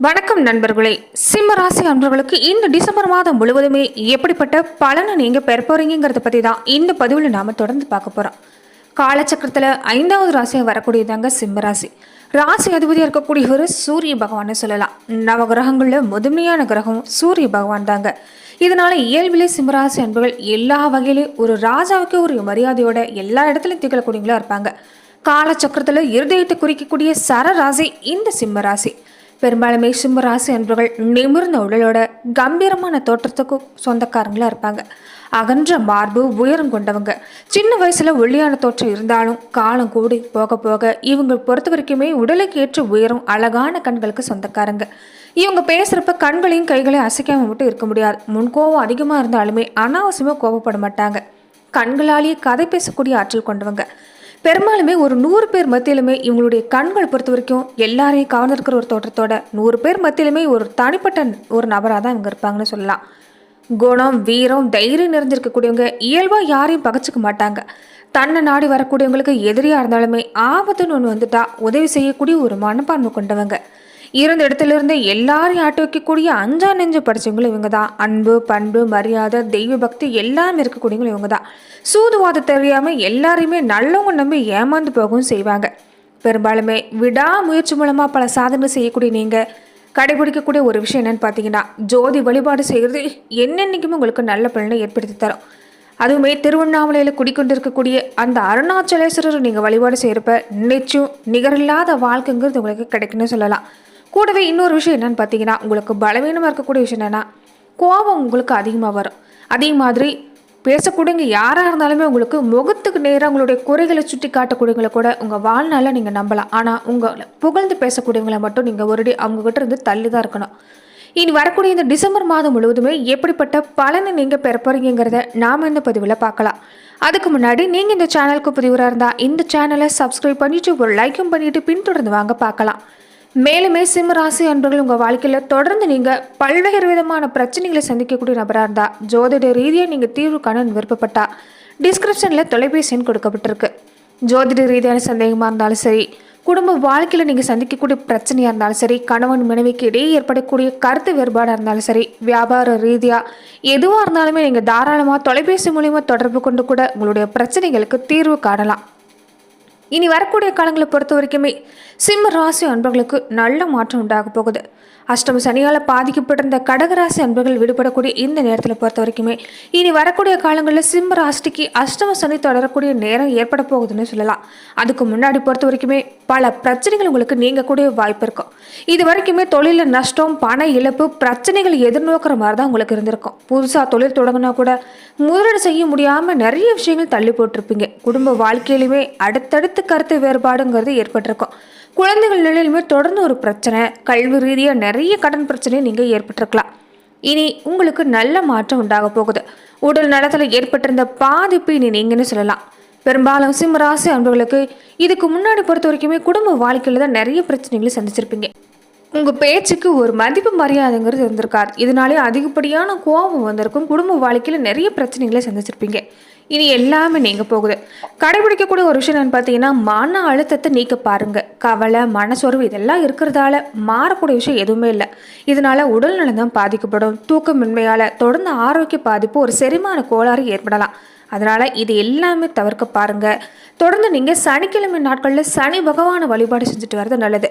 வணக்கம் நண்பர்களே. சிம்ம ராசி அன்பர்களுக்கு இந்த டிசம்பர் மாதம் முழுவதுமே எப்படிப்பட்ட பலனை நீங்கள் பெற போறீங்கிறத பற்றி தான் இந்த பதிவில் நாம தொடர்ந்து பார்க்க போகிறோம் காலச்சக்கரத்தில் ஐந்தாவது ராசியாக வரக்கூடியதாங்க சிம்ம ராசி. ராசி அதிபதியாக இருக்கக்கூடியவர் சூரிய பகவான்னு சொல்லலாம். நவகிரகங்களில் முதன்மையான கிரகம் சூரிய பகவான் தாங்க. இதனால் இயல்பிலே சிம்மராசி அன்பர்கள் எல்லா வகையிலும் ஒரு ராஜாவுக்கு ஒரு மரியாதையோட எல்லா இடத்துலையும் திகழக்கூடியவங்களா இருப்பாங்க. காலச்சக்கரத்தில் இருதயத்தை குறிக்கக்கூடிய சரராசி இந்த சிம்ம ராசி. பெரும்பாலும் சிம்ம அன்பர்கள் நிமிர்ந்த உடலோட கம்பீரமான தோற்றத்துக்கும் சொந்தக்காரங்களாக இருப்பாங்க. அகன்ற மார்பு உயரம் கொண்டவங்க. சின்ன வயசுல ஒல்லியான தோற்றம் இருந்தாலும் காலம் கூடி போக போக இவங்க பொறுத்த வரைக்குமே உடலுக்கு ஏற்ற உயரம் அழகான கண்களுக்கு சொந்தக்காரங்க. இவங்க பேசுறப்ப கண்களையும் கைகளையும் அசைக்காம மட்டும் இருக்க முடியாது. முன்கோவம் அதிகமாக இருந்தாலுமே அனாவசியமாக கோபப்பட மாட்டாங்க. கண்களாலேயே கதை பேசக்கூடிய ஆற்றல் கொண்டவங்க. பெரும்பாலுமே ஒரு நூறு பேர் மத்தியிலுமே இவங்களுடைய கண்கள் பொறுத்த வரைக்கும் எல்லாரையும் கவர்ந்திருக்கிற ஒரு தோற்றத்தோட நூறு பேர் மத்தியிலுமே ஒரு தனிப்பட்ட ஒரு நபராக தான் இவங்க இருப்பாங்கன்னு சொல்லலாம். குணம் வீரம் தைரியம் நிறைஞ்சிருக்கக்கூடியவங்க இயல்பாக யாரையும் பகச்சிக்க மாட்டாங்க. தன்னை நாடி வரக்கூடியவங்களுக்கு எதிரியாக இருந்தாலுமே ஆபத்துன்னு ஒன்று வந்துட்டா உதவி செய்யக்கூடிய ஒரு மனப்பான்மை கொண்டவங்க. இருந்த இடத்துலேருந்து எல்லாரையும் ஆட்டி வைக்கக்கூடிய அஞ்சா நெஞ்சு படித்தவங்களும் இவங்க தான் அன்பு பண்பு மரியாதை தெய்வ பக்தி எல்லாமே இருக்கக்கூடியவங்களும் இவங்க தான் சூதுவாதம் தெரியாமல் எல்லாரையுமே நல்லவங்க நம்பி ஏமாந்து போகவும் செய்வாங்க. பெரும்பாலுமே விடாமுயற்சி மூலமாக பல சாதனை செய்யக்கூடிய நீங்கள் கடைபிடிக்கக்கூடிய ஒரு விஷயம் என்னென்னு பார்த்தீங்கன்னா ஜோதி வழிபாடு செய்கிறது என்னென்னைக்குமே உங்களுக்கு நல்ல பலனை ஏற்படுத்தி தரும். அதுவுமே திருவண்ணாமலையில் குடிக்கொண்டிருக்கக்கூடிய அந்த அருணாச்சலேஸ்வரர் நீங்கள் வழிபாடு செய்கிறப்ப நிச்சயம் நிகரில்லாத வாழ்க்கைங்கிறது உங்களுக்கு கிடைக்குன்னு சொல்லலாம். கூடவே இன்னொரு விஷயம் என்னென்னு பார்த்தீங்கன்னா உங்களுக்கு பலவீனமாக இருக்கக்கூடிய விஷயம் என்னன்னா கோபம் உங்களுக்கு அதிகமாக வரும். அதே மாதிரி பேசக்கூடியவங்க யாராக இருந்தாலுமே உங்களுக்கு முகத்துக்கு நேராக உங்களுடைய குறைகளை சுட்டி காட்டக்கூடியவங்களை கூட உங்கள் வாழ்நாளில் நீங்கள் நம்பலாம். ஆனால் உங்களை புகழ்ந்து பேசக்கூடியவங்களை மட்டும் நீங்கள் ஒருடி அவங்கக்கிட்ட இருந்து தள்ளி தான் இருக்கணும். இனி வரக்கூடிய இந்த டிசம்பர் மாதம் முழுவதுமே எப்படிப்பட்ட பலனை நீங்கள் பெற போகிறீங்கிறத நாம் இந்த பதிவில் பார்க்கலாம். அதுக்கு முன்னாடி நீங்கள் இந்த சேனலுக்கு புதிவராக இருந்தால் இந்த சேனலை சப்ஸ்கிரைப் பண்ணிவிட்டு ஒரு லைக்கும் பண்ணிட்டு பின்தொடர்ந்து வாங்க பார்க்கலாம். மேலுமே சிம்ம ராசி அன்பர்கள் உங்கள் வாழ்க்கையில் தொடர்ந்து நீங்கள் பல்வேறு விதமான பிரச்சனைகளை சந்திக்கக்கூடிய நபராக இருந்தால் ஜோதிட ரீதியாக நீங்கள் தீர்வு காண விருப்பப்பட்டா டிஸ்கிரிப்ஷனில் தொலைபேசி எண் கொடுக்கப்பட்டிருக்கு. ஜோதிட ரீதியான சந்தேகமாக இருந்தாலும் சரி குடும்ப வாழ்க்கையில் நீங்கள் சந்திக்கக்கூடிய பிரச்சனையாக இருந்தாலும் சரி கணவன் மனைவிக்கு இடையே ஏற்படக்கூடிய கருத்து வேறுபாடாக இருந்தாலும் சரி வியாபார ரீதியாக எதுவாக இருந்தாலுமே நீங்கள் தாராளமாக தொலைபேசி மூலிமா தொடர்பு கொண்டு கூட உங்களுடைய பிரச்சனைகளுக்கு தீர்வு காணலாம். இனி வரக்கூடிய காலங்களை பொறுத்த வரைக்குமே சிம்ம ராசி அன்பர்களுக்கு நல்ல மாற்றம் உண்டாக போகுது. அஷ்டம சனியால் பாதிக்கப்பட்டிருந்த கடகராசி அன்பர்கள் விடுபடக்கூடிய இந்த நேரத்தில் பொறுத்த வரைக்குமே இனி வரக்கூடிய காலங்களில் சிம்ம ராசிக்கு அஷ்டம சனி தொடரக்கூடிய நேரம் ஏற்பட போகுதுன்னு சொல்லலாம். அதுக்கு முன்னாடி பொறுத்த வரைக்குமே பல பிரச்சனைகள் உங்களுக்கு நீங்கக்கூடிய வாய்ப்பு இருக்கும். இது வரைக்குமே தொழிலில் நஷ்டம் பண இழப்பு பிரச்சனைகள் எதிர்நோக்கிற மாதிரி தான் உங்களுக்கு இருந்திருக்கும். புதுசாக தொழில் தொடங்கினா கூட முதலீடு செய்ய முடியாமல் நிறைய விஷயங்கள் தள்ளி போட்டிருப்பீங்க. குடும்ப வாழ்க்கையிலுமே அடுத்தடுத்து கருத்து கருத்து வேறுபாடுங்கிறது ஏற்பட்டிருக்கும். குழந்தைகள் நிலையிலுமே தொடர்ந்து ஒரு பிரச்சனை. கல்வி ரீதியாக நிறைய கடன் பிரச்சனை நீங்கள் ஏற்பட்டிருக்கலாம். இனி உங்களுக்கு நல்ல மாற்றம் உண்டாக போகுது. உடல் நலத்தில் ஏற்பட்டிருந்த பாதிப்பு இனி நீங்கன்னு சொல்லலாம். பெரும்பாலும் சிம்மராசி அன்பர்களுக்கு இதுக்கு முன்னாடி பொறுத்த வரைக்குமே குடும்ப வாழ்க்கையில் தான் நிறைய பிரச்சனைகளை சந்திச்சிருப்பீங்க. உங்கள் பேச்சுக்கு ஒரு மதிப்பு மரியாதைங்கிறது இருந்திருக்காது. இதனாலே அதிகப்படியான கோபம் வந்திருக்கும் குடும்ப வாழ்க்கையில் நிறைய பிரச்சனைகளை சந்திச்சிருப்பீங்க. இனி எல்லாமே நீங்க போகுது. கடைபிடிக்கக்கூடிய ஒரு விஷயம் என்னன்னு பார்த்தீங்கன்னா மன அழுத்தத்தை நீக்க பாருங்க. கவலை மனசோர்வு இதெல்லாம் இருக்கிறதால மாறக்கூடிய விஷயம் எதுவுமே இல்லை. இதனால உடல் நலம் தான் பாதிக்கப்படும். தூக்கமின்மையால் தொடர்ந்து ஆரோக்கிய பாதிப்பு ஒரு செரிமான கோளாறு ஏற்படலாம். அதனால இது எல்லாமே தவிர்க்க பாருங்க. தொடர்ந்து நீங்க சனிக்கிழமை நாட்களில் சனி பகவானை வழிபாடு செஞ்சுட்டு வர்றது நல்லது.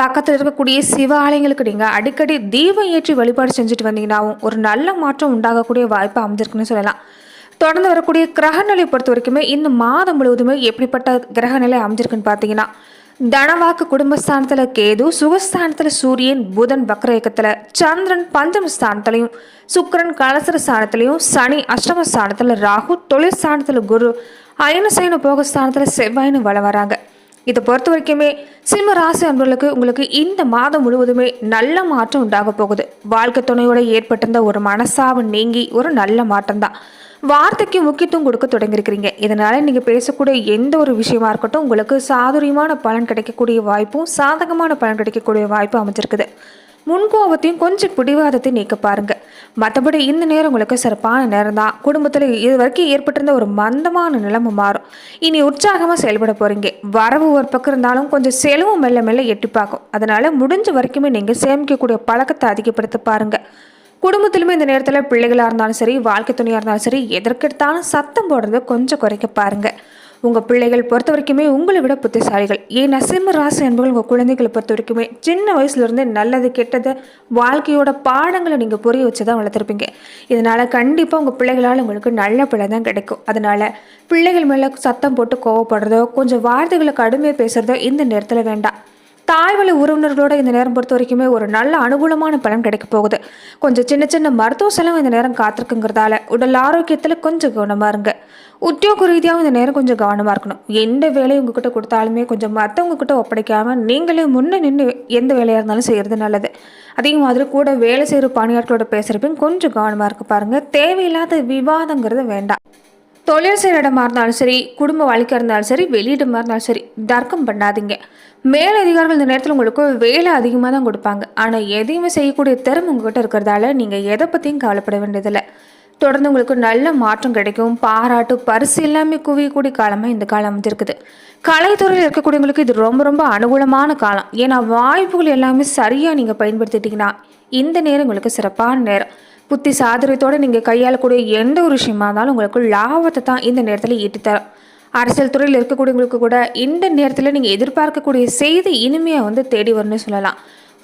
பக்கத்தில் இருக்கக்கூடிய சிவ ஆலயங்களுக்கு நீங்க அடிக்கடி தீபம் ஏற்றி வழிபாடு செஞ்சுட்டு வந்தீங்கன்னாவும் ஒரு நல்ல மாற்றம் உண்டாகக்கூடிய வாய்ப்பு அமைஞ்சிருக்குன்னு சொல்லலாம். தொடர்ந்து வரக்கூடிய கிரகநிலை பொறுத்த வரைக்குமே இந்த மாதம் முழுவதுமே எப்படிப்பட்ட கிரகநிலை அமைஞ்சிருக்குன்னு பார்த்தீங்கன்னா தனவாக்கு குடும்பஸ்தானத்தில் கேது சுகஸ்தானத்தில் சூரியன் புதன் வக்ர இயக்கத்தில் சந்திரன் பஞ்சம ஸ்தானத்துலையும் சுக்கரன் கலசர ஸ்தானத்துலையும் சனி அஷ்டம ஸ்தானத்தில் ராகு தொழில் ஸ்தானத்தில் குரு அயனசைன போகஸ்தானத்தில் செவ்வாயின்னு வள வராங்க. இதை பொறுத்த வரைக்குமே சிம்ம ராசி அன்பர்களுக்கு உங்களுக்கு இந்த மாதம் முழுவதுமே நல்ல மாற்றம் உண்டாக போகுது. வாழ்க்கை துணையோட ஏற்பட்டிருந்த ஒரு மனசாவு நீங்கி ஒரு நல்ல மாற்றம் தான் வார்த்தைக்கு முக்கியத்துவம் கொடுக்க தொடங்கியிருக்கிறீங்க. இதனால் நீங்கள் பேசக்கூடிய எந்த ஒரு விஷயமா இருக்கட்டும் உங்களுக்கு சாதுரியமான பலன் கிடைக்கக்கூடிய வாய்ப்பும் சாதகமான பலன் கிடைக்கக்கூடிய வாய்ப்பும் அமைஞ்சிருக்குது. முன்கோபத்தையும் கொஞ்சம் பிடிவாதத்தையும் நீக்க பாருங்க. மற்றபடி இந்த நேரம் உங்களுக்கு சிறப்பான நேரம் தான். குடும்பத்தில் இது வரைக்கும் ஏற்பட்டிருந்த ஒரு மந்தமான நிலைமை மாறும். இனி உற்சாகமாக செயல்பட போறீங்க. வரவு ஒரு பக்கம் இருந்தாலும் கொஞ்சம் செலவும் மெல்ல மெல்ல எட்டி பார்க்கும். அதனால முடிஞ்ச வரைக்குமே நீங்கள் சேமிக்கக்கூடிய பழக்கத்தை அதிகப்படுத்த பாருங்கள் குடும்பத்திலுமே இந்த நேரத்தில் பிள்ளைகளாக இருந்தாலும் சரி வாழ்க்கை துணையாக இருந்தாலும் சரி எதற்கெடுத்தாலும் சத்தம் போடுறத கொஞ்சம் குறைக்க பாருங்கள் உங்கள் பிள்ளைகள் பொறுத்த வரைக்குமே உங்களை விட புத்திசாலிகள். ஏன் சிம்ம ராசி என்பவர்கள் உங்கள் குழந்தைகளை பொறுத்த வரைக்குமே சின்ன வயசுலேருந்தே நல்லது கெட்டது வாழ்க்கையோட பாடங்களை நீங்கள் புரிய வச்சு தான் வளர்த்துருப்பீங்க. இதனால் கண்டிப்பாக உங்கள் பிள்ளைகளால் உங்களுக்கு நல்ல பிள்ளை தான் கிடைக்கும். அதனால் பிள்ளைகள் மேலே சத்தம் போட்டு கோவப்படுறதோ கொஞ்சம் வார்த்தைகளை கடுமையாக பேசுகிறதோ இந்த நேரத்தில் வேண்டாம். தாய்வழி உறவினர்களோட இந்த நேரம் பொறுத்த வரைக்குமே ஒரு நல்ல அனுகூலமான பலன் கிடைக்க போகுது. கொஞ்சம் சின்ன சின்ன மருத்துவ செலவு இந்த நேரம் காத்திருக்குங்கிறதால உடல் ஆரோக்கியத்தில் கொஞ்சம் கவனமாக இருங்க. உத்தியோக ரீதியாகவும் இந்த நேரம் கொஞ்சம் கவனமாக இருக்கணும். எந்த வேலையை உங்ககிட்ட கொடுத்தாலுமே கொஞ்சம் மற்றவங்க கிட்ட ஒப்படைக்காமல் நீங்களே முன்னே நின்று எந்த வேலையாக இருந்தாலும் செய்கிறது நல்லது. அதே மாதிரி கூட வேலை செய்கிற பணியாட்களோட பேசுகிறப்பையும் கொஞ்சம் கவனமாக இருக்க பாருங்கள் தேவையில்லாத விவாதங்கிறது வேண்டாம். தொழில் செய்கிற இடமா இருந்தாலும் சரி குடும்ப வாழ்க்கையாக இருந்தாலும் சரி வெளியிடமாக இருந்தாலும் சரி தர்க்கம் பண்ணாதீங்க. மேலதிகாரிகள் இந்த நேரத்தில் உங்களுக்கு வேலை அதிகமாக தான் கொடுப்பாங்க. ஆனால் எதையுமே செய்யக்கூடிய திறமை உங்ககிட்ட இருக்கிறதால நீங்கள் எதை பற்றியும் கவலைப்பட வேண்டியதில்லை. தொடர்ந்து உங்களுக்கு நல்ல மாற்றம் கிடைக்கும். பாராட்டு பரிசு எல்லாமே குவியக்கூடிய காலமாக இந்த காலம் அமைஞ்சிருக்குது. கலைத்துறையில் இருக்கக்கூடியவங்களுக்கு இது ரொம்ப ரொம்ப அனுகூலமான காலம். ஏன்னா வாய்ப்புகள் எல்லாமே சரியாக நீங்கள் பயன்படுத்திட்டீங்கன்னா இந்த நேரம் உங்களுக்கு சிறப்பான நேரம். புத்தி சாதுரியத்தோடு நீங்கள் கையாளக்கூடிய எந்த ஒரு விஷயமா இருந்தாலும் உங்களுக்கு லாபத்தை தான் இந்த நேரத்தில் ஈட்டித்தரும் அரசியல் துறையில் இருக்கக்கூடியவங்களுக்கு கூட இந்த நேரத்தில் நீங்கள் எதிர்பார்க்கக்கூடிய செய்தி இனிமையாக வந்து தேடி வரும்னு சொல்லலாம்.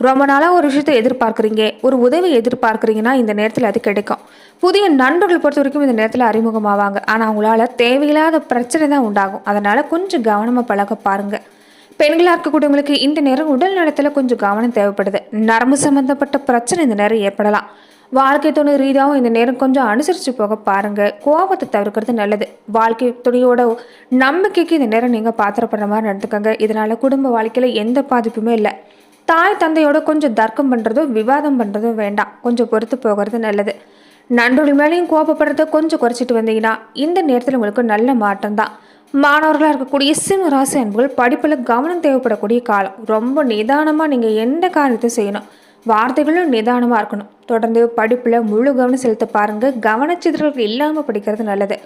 ரொம்ப நாளாக ஒரு விஷயத்தை எதிர்பார்க்குறீங்க ஒரு உதவி எதிர்பார்க்குறீங்கன்னா இந்த நேரத்தில் அது கிடைக்கும். புதிய நண்பர்கள் பொறுத்த வரைக்கும் இந்த நேரத்தில் அறிமுகமாவாங்க. ஆனால் அவங்களால தேவையில்லாத பிரச்சனை தான் உண்டாகும். அதனால் கொஞ்சம் கவனமாக பழக பாருங்கள் பெண்களாக இருக்கக்கூடியவங்களுக்கு இந்த நேரம் உடல் நலத்தில் கொஞ்சம் கவனம் தேவைப்படுது. நரம்பு சம்மந்தப்பட்ட பிரச்சனை இந்த நேரம் ஏற்படலாம். வாழ்க்கை துணை ரீதியாகவும் இந்த நேரம் கொஞ்சம் அனுசரித்து போக பாருங்கள் கோபத்தை தவிர்க்கிறது நல்லது. வாழ்க்கை துணையோட நம்பிக்கைக்கு இந்த நேரம் நீங்கள் பாத்திரப்படுற மாதிரி நடந்துக்கோங்க. இதனால் குடும்ப வாழ்க்கையில் எந்த பாதிப்புமே இல்லை. தாய் தந்தையோட கொஞ்சம் தர்க்கம் பண்ணுறதும் விவாதம் பண்ணுறதும் வேண்டாம். கொஞ்சம் பொறுத்து போகிறது நல்லது. நன்றொழி மேலேயும் கோபப்படுறத கொஞ்சம் குறைச்சிட்டு வந்தீங்கன்னா இந்த நேரத்தில் உங்களுக்கு நல்ல மாற்றம் தான். மாணவர்களாக இருக்கக்கூடிய சிம்ம ராசி அன்புகள் படிப்பில் கவனம் தேவைப்படக்கூடிய காலம். ரொம்ப நிதானமாக நீங்கள் எந்த காரியத்தை செய்யணும். வார்த்தைகளும் நிதானமாக இருக்கணும். தொடர்ந்து படிப்பில் முழு கவனம் செலுத்த பாருங்கள் கவனச்சிதறல் இல்லாமல் படிக்கிறது நல்லது.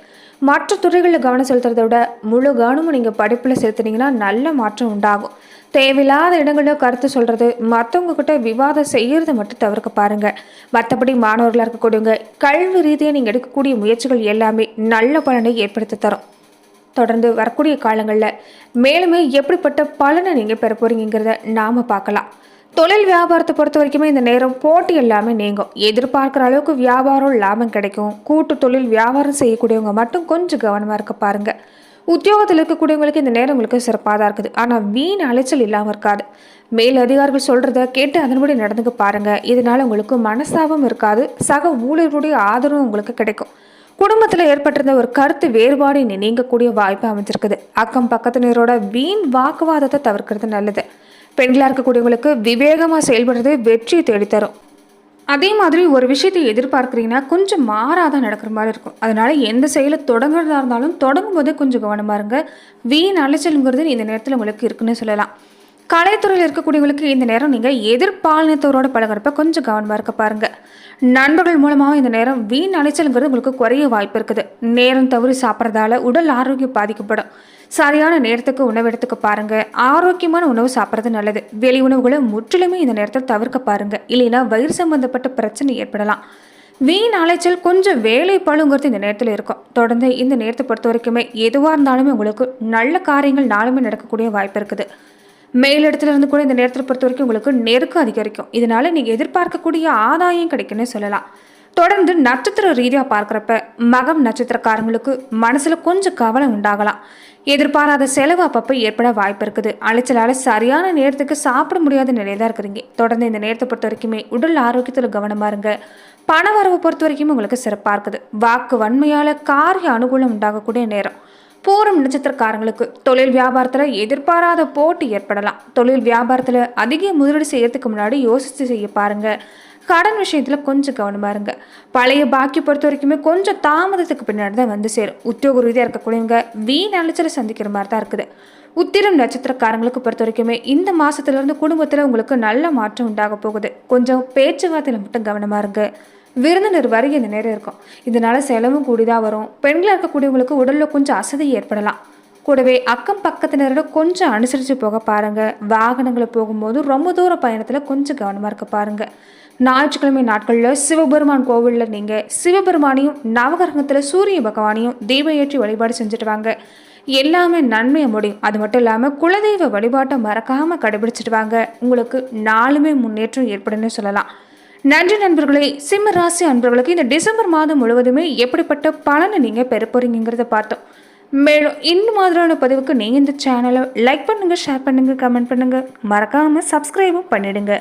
மற்ற துறைகளில் கவனம் செலுத்துறதை விட முழு கவனமும் நீங்கள் படிப்பில் செலுத்துனீங்கன்னா நல்ல மாற்றம் உண்டாகும். தேவையில்லாத இடங்களில் கருத்து சொல்கிறது மற்றவங்க கிட்ட விவாதம் செய்கிறத மட்டும் தவிர்க்க பாருங்கள் மற்றபடி மாணவர்களாக இருக்கக்கூடியவங்க கல்வி ரீதியாக நீங்கள் எடுக்கக்கூடிய முயற்சிகள் எல்லாமே நல்ல பலனை ஏற்படுத்தி தரும். தொடர்ந்து வரக்கூடிய காலங்களில் மேலுமே எப்படிப்பட்ட பலனை நீங்கள் பெற போகிறீங்கிறத நாம் பார்க்கலாம். தொழில் வியாபாரத்தை பொறுத்த வரைக்குமே இந்த நேரம் போட்டி எல்லாமே நீங்கும். எதிர்பார்க்குற அளவுக்கு வியாபாரம் லாபம் கிடைக்கும். கூட்டு தொழில் வியாபாரம் செய்யக்கூடியவங்க மட்டும் கொஞ்சம் கவனமாக இருக்க பாருங்க. உத்தியோகத்தில் இருக்கக்கூடியவங்களுக்கு இந்த நேரம் உங்களுக்கு சிறப்பாக தான் இருக்குது. ஆனால் வீண் அலைச்சல் இல்லாமல் இருக்காது. மேல் அதிகாரிகள் சொல்கிறத கேட்டு அதன்படி நடந்துக்க பாருங்கள் இதனால் உங்களுக்கு மனசாபம் இருக்காது. சக ஊழியர்களுடைய ஆதரவும் உங்களுக்கு கிடைக்கும். குடும்பத்தில் ஏற்பட்டிருந்த ஒரு கருத்து வேறுபாடு இனி நீங்கக்கூடிய வாய்ப்பு அமைஞ்சிருக்குது. அக்கம் பக்கத்தினரோட வீண் வாக்குவாதத்தை தவிர்க்கிறது நல்லது. பெண்களாக இருக்கக்கூடியவங்களுக்கு விவேகமாக செயல்படுறது வெற்றியை தேடித்தரும். அதே மாதிரி ஒரு விஷயத்தை எதிர்பார்க்குறீங்கன்னா கொஞ்சம் மாறாதான் நடக்கிற மாதிரி இருக்கும். அதனால் எந்த செயலை தொடங்குறதா இருந்தாலும் தொடங்கும் போதே கொஞ்சம் கவனமாக இருங்க. வீண் அலைச்சலுங்கிறது இந்த நேரத்தில் உங்களுக்கு இருக்குன்னு சொல்லலாம். கலைத்துறையில் இருக்கக்கூடியவங்களுக்கு இந்த நேரம் நீங்கள் எதிர்பாலினத்தவரோட பழகிறப்ப கொஞ்சம் கவனமாக இருக்க பாருங்கள் நண்பர்கள் மூலமாக இந்த நேரம் வீண் அலைச்சலுங்கிறது உங்களுக்கு குறைய வாய்ப்பு இருக்குது. நேரம் தவறி சாப்பிட்றதால உடல் ஆரோக்கியம் பாதிக்கப்படும். சரியான நேரத்துக்கு உணவு எடுத்துக்க பாருங்க. ஆரோக்கியமான உணவு சாப்பிட்றது நல்லது. வெளி உணவுகளை முற்றிலுமே இந்த நேரத்தில் தவிர்க்க பாருங்க. இல்லைன்னா வயிறு சம்பந்தப்பட்ட பிரச்சனை ஏற்படலாம். வீண் அலைச்சல் கொஞ்சம் வேலை பழுங்கிறது இந்த நேரத்தில் இருக்கும். தொடர்ந்து இந்த நேரத்தை பொறுத்த வரைக்குமே எதுவாக இருந்தாலுமே உங்களுக்கு நல்ல காரியங்கள் நாளுமே நடக்கக்கூடிய வாய்ப்பு இருக்குது. மேலிடத்துல இருந்து கூட இந்த நேரத்தை பொறுத்த வரைக்கும் உங்களுக்கு நெருக்கம் அதிகரிக்கும். இதனால நீங்கள் எதிர்பார்க்கக்கூடிய ஆதாயம் கிடைக்குன்னு சொல்லலாம். தொடர்ந்து நட்சத்திர ரீதியாக பார்க்குறப்ப மகம் நட்சத்திரக்காரங்களுக்கு மனசில் கொஞ்சம் கவலை உண்டாகலாம். எதிர்பாராத செலவு அப்பப்போ ஏற்பட வாய்ப்பு இருக்குது. அலைச்சலால் சரியான நேரத்துக்கு சாப்பிட முடியாத நிலையில் தான் இருக்கிறீங்க. தொடர்ந்து இந்த நேரத்தை பொறுத்த வரைக்குமே உடல் ஆரோக்கியத்தில் கவனமாக இருங்க. பண வரவை பொறுத்த வரைக்கும் உங்களுக்கு சிறப்பாக இருக்குது. வாக்கு வன்மையால் காரிய அனுகூலம் உண்டாகக்கூடிய நேரம். பூரம் நட்சத்திரக்காரங்களுக்கு தொழில் வியாபாரத்தில் எதிர்பாராத போட்டி ஏற்படலாம். தொழில் வியாபாரத்தில் அதிக முதலீடு செய்யறதுக்கு முன்னாடி யோசித்து செய்ய பாருங்கள் கடன் விஷயத்தில் கொஞ்சம் கவனமாக இருங்க. பழைய பாக்கி பொறுத்த வரைக்குமே கொஞ்சம் தாமதத்துக்கு பின்னாடி தான் வந்து சேரும். உத்தியோக ரீதியாக இருக்கக்கூடியவங்க வீண் அலைச்சலை சந்திக்கிற மாதிரி தான் இருக்குது. உத்திரம் நட்சத்திரக்காரங்களுக்கு பொறுத்த வரைக்குமே இந்த மாதத்துலேருந்து குடும்பத்தில் உங்களுக்கு நல்ல மாற்றம் உண்டாக போகுது. கொஞ்சம் பேச்சுவார்த்தையில் மட்டும் கவனமாக இருங்க. விருந்தினர் வருகை இந்த நேரம் இருக்கும். இதனால் செலவும் கூடிதான் வரும். பெண்களாக இருக்கக்கூடியவங்களுக்கு உடலில் கொஞ்சம் அசதி ஏற்படலாம். கூடவே அக்கம் பக்கத்தினரோட கொஞ்சம் அனுசரித்து போக பாருங்கள் வாகனங்களை போகும்போது ரொம்ப தூர பயணத்தில் கொஞ்சம் கவனமாக இருக்க பாருங்கள் ஞாயிற்றுக்கிழமை நாட்களில் சிவபெருமான் கோவிலில் நீங்கள் சிவபெருமானையும் நவகிரகத்தில் சூரிய பகவானையும் தீபம் ஏற்றி வழிபாடு செஞ்சுட்டு வாங்க. எல்லாமே நன்மையை முடியும் அது மட்டும் இல்லாமல் குலதெய்வ வழிபாட்டை மறக்காமல் கடைபிடிச்சிட்டு வாங்க. உங்களுக்கு நாலுமே முன்னேற்றம் ஏற்படும்னு சொல்லலாம். நன்றி நண்பர்களே சிம்ம ராசி அன்பர்களுக்கு இந்த டிசம்பர் மாதம் முழுவதுமே எப்படிப்பட்ட பலனை நீங்கள் பெற போகிறீங்கிறத பார்த்தோம். மேலும் இந்த மாதிரியான பதிவுக்கு நீங்கள் இந்த சேனலை லைக் பண்ணுங்கள் ஷேர் பண்ணுங்கள் கமெண்ட் பண்ணுங்கள் மறக்காமல் சப்ஸ்கிரைபும் பண்ணிவிடுங்க